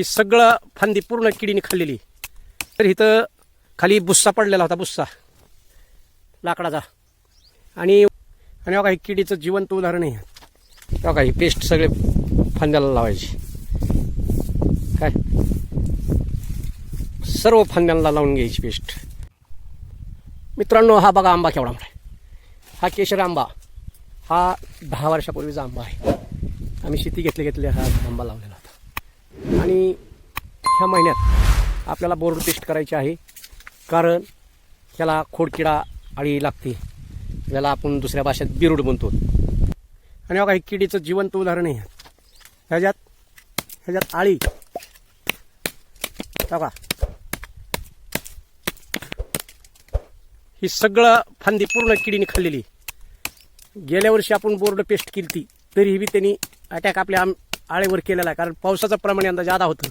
ही सगळं फांदी पूर्ण किडीने खाल्लेली. तर इथं खाली बुस्सा पडलेला होता बुस्सा. लाकडाचा. आणि आणि बघा ही किडीचं जिवंत उदाहरण आहे. बघा ही पेस्ट सगळे फांद्याला लावायची. काय? सर्व फांद्यांना लावून घ्यायची पेस्ट मित्रांनो हा बघा आंबा केवढा मोठा आहे. हा केशर आंबा. हा दहा वर्षापूर्वीचा आंबा आहे. आम्ही शेती घेतले घेतले हा आंबा लावलेला. आणि ह्या महिन्यात आपल्याला बोर्ड पेस्ट करायची आहे. कारण ह्याला खोडकिडा आळी लागते. ज्याला आपण दुसऱ्या भाषेत बिरुड म्हणतो. आणि बघा हे किडीचं जिवंत उदाहरण आहे. ह्याच्यात ह्याच्यात आळी बघा. ही सगळं फांदी पूर्ण किडीने खाल्लेली. गेल्या वर्षी आपण बोर्ड पेस्ट केली ती तरीही बी त्यांनी अटॅक आपल्या आम आळेवर केलेला आहे कारण पावसाचं प्रमाण यंदा जादा होतं.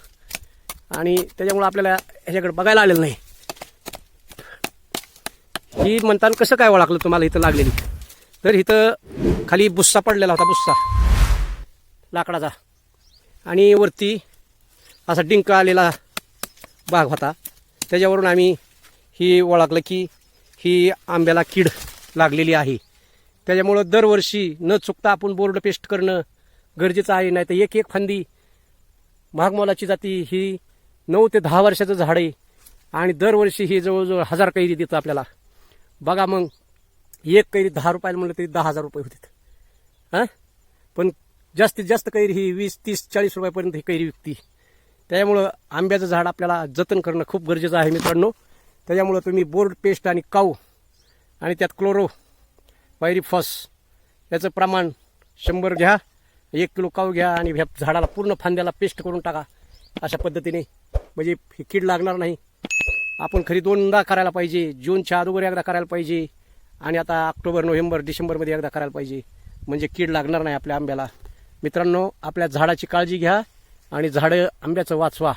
आणि त्याच्यामुळं आपल्याला ह्याच्याकडे बघायला आलेलं नाही. ही म्हणताना कसं काय ओळखलं तुम्हाला इथं लागलेली? तर इथं खाली बुस्सा पडलेला होता बुस्सा. लाकडाचा. आणि वरती असा डिंक आलेला भाग होता. त्याच्यावरून आम्ही ही ओळखलं की ही आंब्याला कीड लागलेली आहे. त्याच्यामुळं दरवर्षी न चुकता आपण बोर्ड पेस्ट करणं गरजेचं आहे नाही तर एक एक फांदी. महागमोलाची जाती ही नऊ ते दहा वर्षाचं झाड आहे आणि दरवर्षी ही जवळजवळ हजार कैरी देतं आपल्याला. बघा मग एक कैरी दहा रुपयाला म्हणलं तरी दहा हजार रुपये होते हां? पण जास्तीत जास्त कैरी ही वीस तीस चाळीस रुपयापर्यंत ही कैरी विकती. त्याच्यामुळं आंब्याचं झाड आपल्याला जतन करणं खूप गरजेचं आहे मित्रांनो. त्याच्यामुळं तुम्ही बोर्ड पेस्ट आणि काऊ आणि त्यात क्लोरो वायरीफॉस याचं प्रमाण शंभर घ्या. एक किलो काऊ घ्या आणि ह्या झाडाला पूर्ण फांद्याला पेस्ट करून टाका. अशा पद्धतीने. म्हणजे हे कीड लागणार नाही. आपण खरी दोनदा करायला पाहिजे. जूनच्या अगोदर एकदा करायला पाहिजे. आणि आता ऑक्टोबर नोव्हेंबर डिसेंबरमध्ये एकदा करायला पाहिजे. म्हणजे कीड लागणार नाही आपल्या आंब्याला. मित्रांनो आपल्या झाडाची काळजी घ्या आणि झाडं आंब्याचं वाचवा.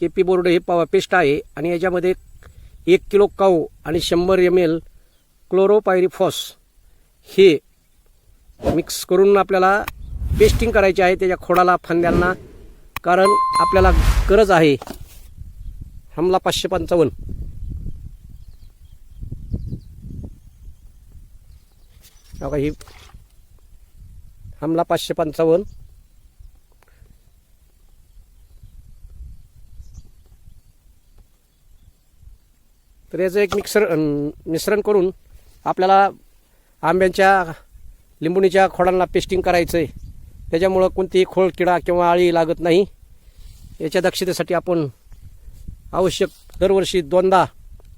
के पी बोर्ड हे पावा पेस्ट आहे आणि याच्यामध्ये एक किलो काऊ आणि शंभर एम एल क्लोरोपायरिफॉस हे मिक्स करून आपल्याला पेस्टिंग करायची आहे त्याच्या खोडाला फांद्यांना. कारण आपल्याला गरज आहे. हमला पाचशे पंचावन्न. बघा ही. हमला पाचशे पंचावन्न. तर याचं एक मिक्सर मिश्रण करून आपल्याला आंब्यांच्या लिंबुणीच्या खोडांना पेस्टिंग करायचं आहे त्याच्यामुळं कोणतीही खोळ किडा किंवा आळी लागत नाही. याच्या दक्षतेसाठी आपण आवश्यक दरवर्षी दोनदा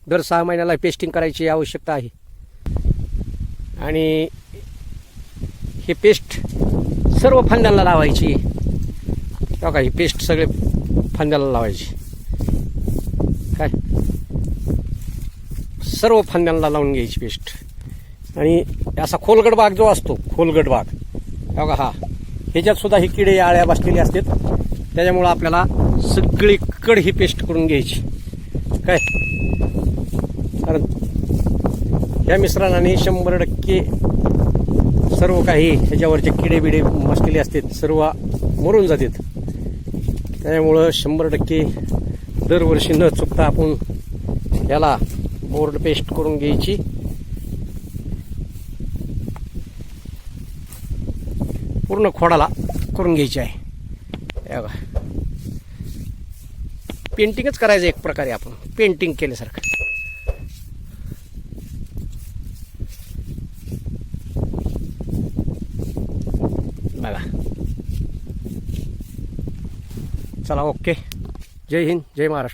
दर सहा महिन्याला पेस्टिंग करायची आवश्यकता आहे. आणि हे पेस्ट सर्व फांद्यांना लावायची. हो का ही पेस्ट सगळे फांद्याला लावायची. काय? सर्व फांद्यांना लावून घ्यायची पेस्ट. आणि असा खोलगड बाग जो असतो खोलगड बाग बघा हा. ह्याच्यात सुद्धा ही किडे आळ्या बसलेली असतात. त्याच्यामुळं आपल्याला सगळीकड ही पेस्ट करून घ्यायची. काय? कारण या मिश्रणाने शंभर टक्के सर्व काही ह्याच्यावरचे किडे बिडे बसलेले असतात सर्व मरून जातात. त्यामुळं शंभर टक्के दरवर्षी न चुकता आपण याला बोर्ड पेस्ट करून घ्यायची. पूर्ण खोडाला करून घ्यायची आहे. बघा. पेंटिंगच करायचं एक प्रकारे आपण. पेंटिंग केल्यासारखं. बघा. चला ओके. जय हिंद जय महाराष्ट्र.